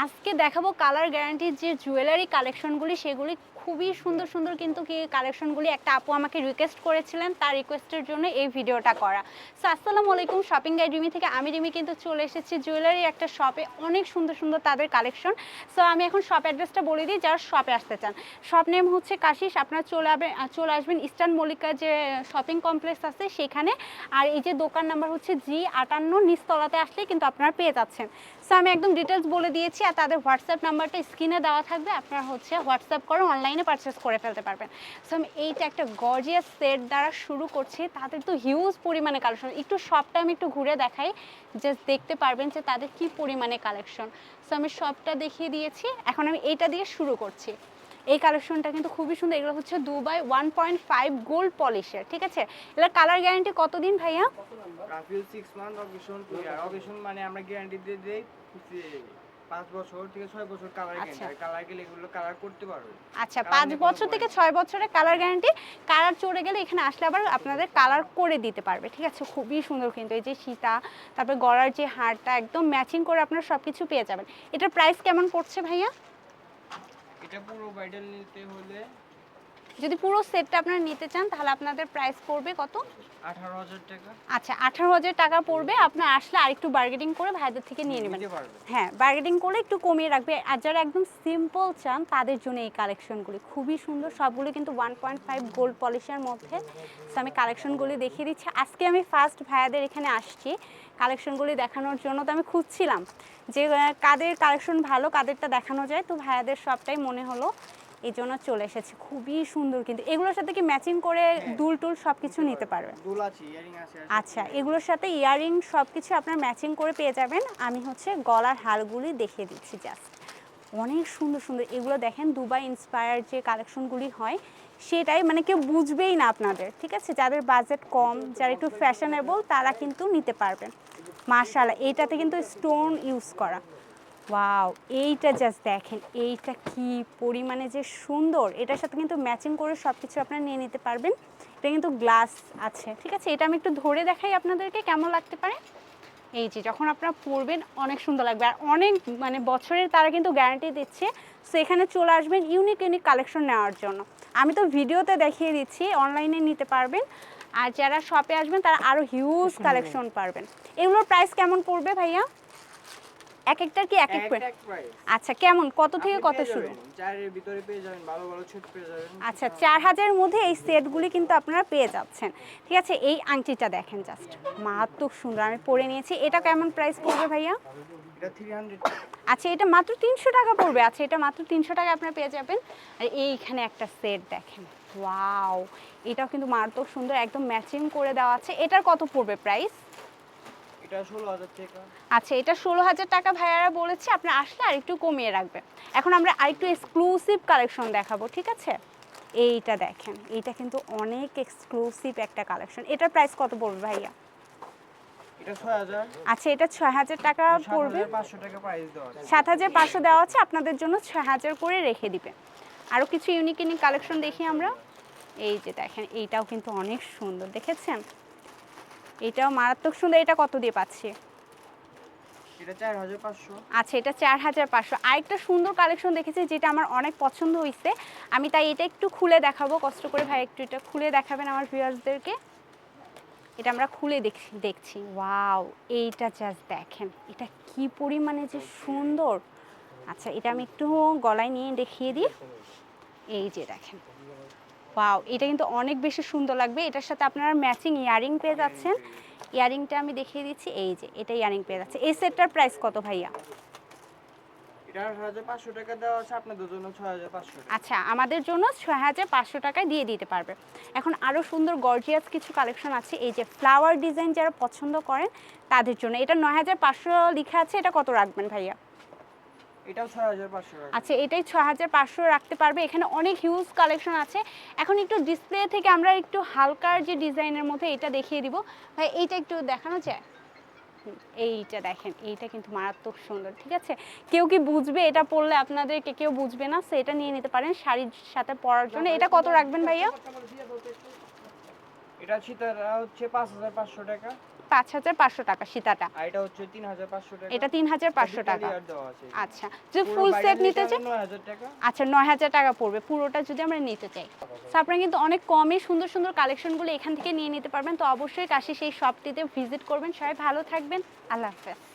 আজকে দেখাবো কালার গ্যারান্টির যে জুয়েলারি কালেকশনগুলি সেগুলি খুবই সুন্দর সুন্দর কিন্তু কি কালেকশনগুলি একটা আপু আমাকে রিকোয়েস্ট করেছিলেন, তার রিকোয়েস্টের জন্য এই ভিডিওটা করা। সো আসসালামু আলাইকুম শপিং গাইড রিমি থেকে আমি রিমি কিন্তু চলে এসেছি জুয়েলারি একটা শপে অনেক সুন্দর সুন্দর তাদের কালেকশন সো আমি এখন শপ অ্যাড্রেসটা বলে দিই, যারা শপে আসতে চান। শপ নেম হচ্ছে কাশিস, আপনারা চলে চলে আসবেন ইস্টার্ন মল্লিকা যে শপিং কমপ্লেক্স আছে সেখানে। আর এই যে দোকান নাম্বার হচ্ছে জি আটান্ন, নিচতলাতে আসলে কিন্তু আপনারা পেয়ে যাচ্ছেন। সো আমি একদম ডিটেলস বলে দিয়েছি আর তাদের হোয়াটসঅ্যাপ নাম্বারটা স্ক্রিনে দেওয়া থাকবে। আপনারা হচ্ছে হোয়াটসঅ্যাপ করে অনলাইনে পারচেস করে ফেলতে পারবেন। সো আমি এইটা একটা গর্জিয়াস সেট দ্বারা শুরু করছি। তাদের তো হিউজ পরিমাণে কালেকশন একটু সবটা আমি একটু ঘুরে দেখাই। জাস্ট দেখতে পারবেন যে তাদের কি পরিমাণে কালেকশন সো আমি সবটা দেখিয়ে দিয়েছি। এখন আমি এইটা দিয়ে শুরু করছি। এই কালেকশনটা কিন্তু খুবই সুন্দর। এগুলো হচ্ছে Dubai one point five gold পলিশের ঠিক আছে? এগুলোর কালার গ্যারান্টি কতদিন ভাইয়া? Curfew six month occasion two year occasion মানে আমরা গ্যারান্টি দিয়ে দেই যে পাঁচ বছর থেকে ছয় বছর কালার আচ্ছা। গ্যারান্টি কালার গেলে এগুলো কালার করতে পারবে। আচ্ছা পাঁচ বছর থেকে ছয় বছরের কালার গ্যারান্টি কালার চড়ে গেলে এখানে আসলে আবার আপনাদের কালার করে দিতে পারবে ঠিক আছে? খুবই সুন্দর কিন্তু এই যে সীতা তারপরে গলার যে হারটা একদম ম্যাচিং করে আপনারা সব কিছু পেয়ে যাবেন। এটার প্রাইস কেমন পড়ছে ভাইয়া? এটা পুরো ব্রাইডাল নিতে হলে যদি পুরো সেটটা আপনারা নিতে চান তাহলে আপনাদের প্রাইস পড়বে কত? আঠারো হাজার টাকা। আচ্ছা আঠারো হাজার টাকা পড়বে। আপনার আসলে আরেকটু বার্গেটিং করে ভাইদের থেকে নিয়ে নেবেন। হ্যাঁ বার্গেটিং করে একটু কমিয়ে রাখবে। আর যারা একদম সিম্পল চান তাদের জন্য এই কালেকশনগুলি খুবই সুন্দর। সবগুলো কিন্তু ওয়ান পয়েন্ট ফাইভ গোল্ড পলিশের মধ্যে। তো আমি কালেকশনগুলি দেখিয়ে দিচ্ছি। আজকে আমি ফার্স্ট ভাইয়াদের এখানে আসছি কালেকশনগুলি দেখানোর জন্য। তো আমি খুঁজছিলাম যে কাদের কালেকশন ভালো কাদেরটা দেখানো যায়। তো ভাইয়াদের সবটাই মনে হলো। এই জন্য চলে এসেছে। খুবই সুন্দর কিন্তু। এগুলোর সাথে কি ম্যাচিং করে দুল টুল সব কিছু নিতে পারবে? দুল আছে ইয়ারিং আছে আচ্ছা এগুলোর সাথে ইয়াররিং সব কিছু আপনার ম্যাচিং করে পেয়ে যাবেন। আমি হচ্ছে গলার হারগুলি দেখিয়ে দিচ্ছি জাস্ট অনেক সুন্দর সুন্দর। এগুলো দেখেন দুবাই ইন্সপায়ার যে কালেকশনগুলি হয় সেটাই মানে কেউ বুঝবেই না আপনাদের ঠিক আছে? যাদের বাজেট কম যারা একটু ফ্যাশনেবল তারা কিন্তু নিতে পারবেন। মার্শাল এইটাতে কিন্তু স্টোন ইউজ করা। ওয়াও এইটা জাস্ট দেখেন এইটা কি পরিমাণে যে সুন্দর। এটার সাথে কিন্তু ম্যাচিং করে সব কিছু আপনারা নিয়ে নিতে পারবেন। এটা কিন্তু গ্লাস আছে ঠিক আছে? এটা আমি একটু ধরে দেখাই আপনাদেরকে কেমন লাগতে পারে? এই যে যখন আপনারা পরবেন অনেক সুন্দর লাগবে। আর অনেক মানে বছরের তারা কিন্তু গ্যারান্টি দিচ্ছে সো এখানে চলে আসবেন ইউনিক ইউনিক কালেকশন নেওয়ার জন্য। আমি তো ভিডিওতে দেখিয়ে দিচ্ছি অনলাইনে নিতে পারবেন। আর যারা শপে আসবেন তারা আরও হিউজ কালেকশন পারবেন। এগুলোর প্রাইস কেমন পড়বে ভাইয়া? এক একটার কি এক এক আচ্ছা কেমন? কত থেকে কত শুরু? চারের ভিতরে পেয়ে যাবেন ভালো ভালো ছোট পেয়ে যাবেন। আচ্ছা চার হাজারের মধ্যে এই সেটগুলি কিন্তু আপনারা পেয়ে যাচ্ছেন। ঠিক আছে এই আংটিটা দেখেন জাস্ট মারাত্মক সুন্দর আমি পরে নিয়েছি। এটা কেমন প্রাইস পড়বে ভাইয়া? আচ্ছা এটা মাত্র তিনশো টাকা পড়বে। আচ্ছা এটা মাত্র তিনশো টাকা আপনারা পেয়ে যাবেন। আর এইখানে একটা সেট দেখেন। ওয়াও এটাও কিন্তু মারাত্মক সুন্দর একদম ম্যাচিং করে দেওয়া আছে। এটার কত পড়বে প্রাইস এটা ষোলো হাজার টাকা। আচ্ছা এটা ষোলো হাজার টাকা ভাইয়ারা বলেছে আপনার আসলে আরেকটু কমিয়ে রাখবে এখন আমরা আরেকটু এক্সক্লুসিভ কালেকশন দেখাবো ঠিক আছে? এইটা দেখেন এইটা কিন্তু অনেক এক্সক্লুসিভ একটা কালেকশন এটার প্রাইস কত পড়বে ভাইয়া? আচ্ছা এটা ছয় হাজার টাকা সাত পড়বে। হাজার পাঁচশো দেওয়া আছে। সাত হাজার পাঁচশো দেওয়া আছে আপনাদের জন্য ছয় হাজার করে রেখে দিবে। আরও কিছু ইউনিক ইউনিক কালেকশন দেখি আমরা। এই যে দেখেন এইটাও কিন্তু অনেক সুন্দর দেখেছেন? এটাও মারাত্মক সুন্দর এটা কত দিয়ে পাচ্ছি? আচ্ছা এটা চার হাজার পাঁচশো। আরেকটা সুন্দর কালেকশন দেখেছি যেটা আমার অনেক পছন্দ হয়েছে আমি তাই এটা একটু খুলে দেখাবো কষ্ট করে ভাই একটু এটা খুলে দেখাবেন আমার ভিউয়ার্সদেরকে এটা আমরা খুলে দেখছি দেখছি। ওয়াও এইটা জাস্ট দেখেন এটা কি পরিমাণে যে সুন্দর। আচ্ছা এটা আমি একটু গলায় নিয়ে দেখিয়ে দিই। এই যে দেখেন। ওয়াও এটা কিন্তু অনেক বেশি সুন্দর লাগবে। এটার সাথে আপনারা ম্যাচিং ইয়ারিং পেয়ে যাচ্ছেন। ইয়ারিংটা আমি দেখিয়ে দিচ্ছি। এই যে এটা ইয়ারিং পেয়ে যাচ্ছে। এই সেটটার প্রাইস কত ভাইয়া? আচ্ছা আমাদের জন্য ছয় হাজার পাঁচশো টাকায় দিয়ে দিতে পারবে। এখন আরও সুন্দর গর্জিয়াস কিছু কালেকশন আছে। এই যে ফ্লাওয়ার ডিজাইন যারা পছন্দ করেন তাদের জন্য। এটা নয় হাজার পাঁচশো লেখা আছে এটা কত রাখবেন ভাইয়া? এটাও ছয় হাজার পাঁচশো টাকা। আচ্ছা এটাই ছ হাজার পাঁচশো রাখতে পারবে। এখানে অনেক হিউজ কালেকশন আছে। এখন একটু ডিসপ্লে থেকে আমরা একটু হালকার যে ডিজাইনের মধ্যে এটা দেখিয়ে দিব। ভাই এইটা একটু দেখানো যায়? এইটা দেখেন এইটা কিন্তু মারাত্মক সুন্দর ঠিক আছে? কেউ কি বুঝবে? এটা পরলে আপনাদেরকে কেউ বুঝবে না। সো এটা নিয়ে নিতে পারেন শাড়ির সাথে পরার জন্য। এটা কত রাখবেন ভাইয়া? এটা সীতারা হচ্ছে পাঁচ হাজার পাঁচশো টাকা। পাঁচ হাজার পাঁচশো টাকা সীতাটা। আর এটা হচ্ছে তিন হাজার পাঁচশো টাকা। এটা তিন হাজার পাঁচশো এটা টাকা। আচ্ছা যদি ফুল সেট নিতে চাই? নয় হাজার টাকা। আচ্ছা নয় হাজার টাকা পড়বে। পুরোটা যদি আমরা নিতে চাই। আপনারা কিন্তু অনেক কমে সুন্দর সুন্দর কালেকশনগুলো এখান থেকে নিয়ে নিতে পারবেন। তো অবশ্যই কাশি সেই শপটিতে ভিজিট করবেন। সবাই ভালো থাকবেন। আল্লাহ হাফেজ।